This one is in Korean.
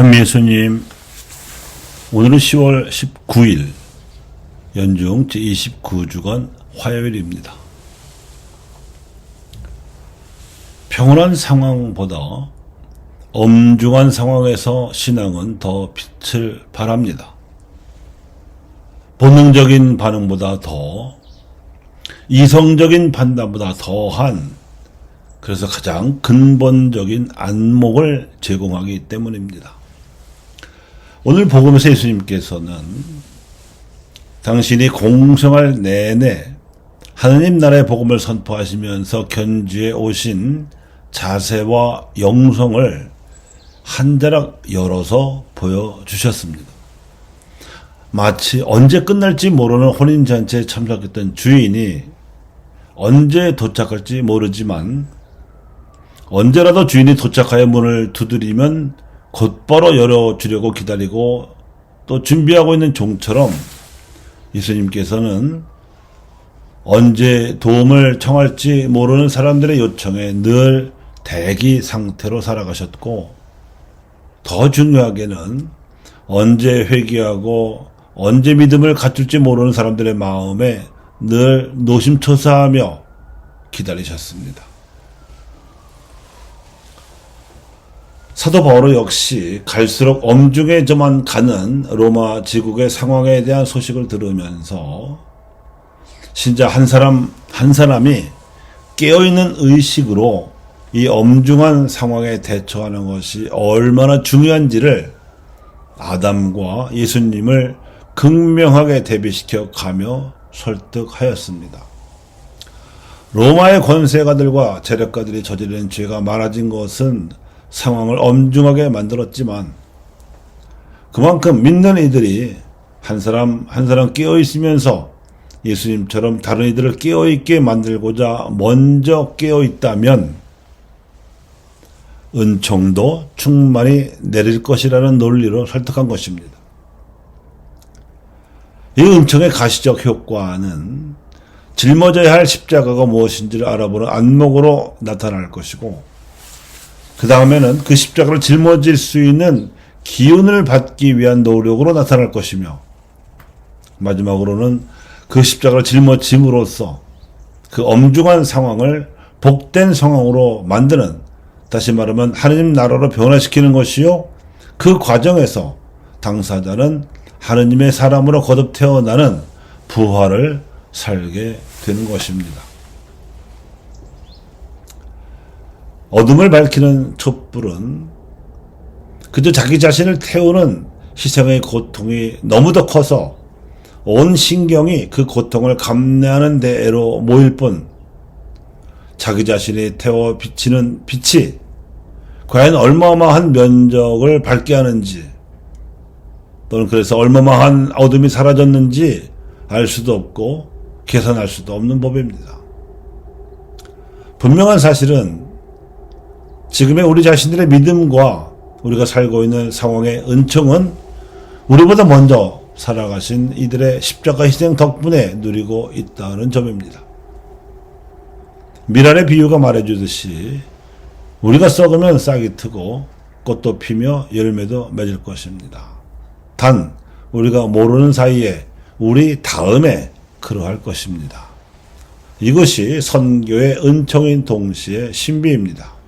참예수님, 오늘은 10월 19일, 연중 제29주간 화요일입니다. 평온한 상황보다 엄중한 상황에서 신앙은 더 빛을 발합니다. 본능적인 반응보다 더 이성적인 판단보다 더한 그래서 가장 근본적인 안목을 제공하기 때문입니다. 오늘 복음에서 예수님께서는 당신이 공생활 내내 하느님 나라의 복음을 선포하시면서 견지해 오신 자세와 영성을 한 자락 열어서 보여주셨습니다. 마치 언제 끝날지 모르는 혼인잔치에 참석했던 주인이 언제 도착할지 모르지만 언제라도 주인이 도착하여 문을 두드리면 곧바로 열어주려고 기다리고 또 준비하고 있는 종처럼 예수님께서는 언제 도움을 청할지 모르는 사람들의 요청에 늘 대기 상태로 살아가셨고 더 중요하게는 언제 회개하고 언제 믿음을 갖출지 모르는 사람들의 마음에 늘 노심초사하며 기다리셨습니다. 사도 바울 역시 갈수록 엄중해져만 가는 로마 제국의 상황에 대한 소식을 들으면서 신자 한 사람 한 사람이 깨어있는 의식으로 이 엄중한 상황에 대처하는 것이 얼마나 중요한지를 아담과 예수님을 극명하게 대비시켜 가며 설득하였습니다. 로마의 권세가들과 재력가들이 저지른 죄가 많아진 것은 상황을 엄중하게 만들었지만 그만큼 믿는 이들이 한 사람 한 사람 깨어 있으면서 예수님처럼 다른 이들을 깨어 있게 만들고자 먼저 깨어 있다면 은총도 충만히 내릴 것이라는 논리로 설득한 것입니다. 이 은총의 가시적 효과는 짊어져야 할 십자가가 무엇인지를 알아보는 안목으로 나타날 것이고 그 다음에는 그 십자가를 짊어질 수 있는 기운을 받기 위한 노력으로 나타날 것이며 마지막으로는 그 십자가를 짊어짐으로써 그 엄중한 상황을 복된 상황으로 만드는 다시 말하면 하느님 나라로 변화시키는 것이요 그 과정에서 당사자는 하느님의 사람으로 거듭 태어나는 부활을 살게 되는 것입니다. 어둠을 밝히는 촛불은 그저 자기 자신을 태우는 희생의 고통이 너무도 커서 온 신경이 그 고통을 감내하는 데로 모일 뿐 자기 자신이 태워 비치는 빛이 과연 얼마마한 면적을 밝게 하는지 또는 그래서 얼마마한 어둠이 사라졌는지 알 수도 없고 계산할 수도 없는 법입니다. 분명한 사실은 지금의 우리 자신들의 믿음과 우리가 살고 있는 상황의 은총은 우리보다 먼저 살아가신 이들의 십자가 희생 덕분에 누리고 있다는 점입니다. 미랄의 비유가 말해주듯이 우리가 썩으면 싹이 트고 꽃도 피며 열매도 맺을 것입니다. 단 우리가 모르는 사이에 우리 다음에 그러할 것입니다. 이것이 선교의 은총인 동시에 신비입니다.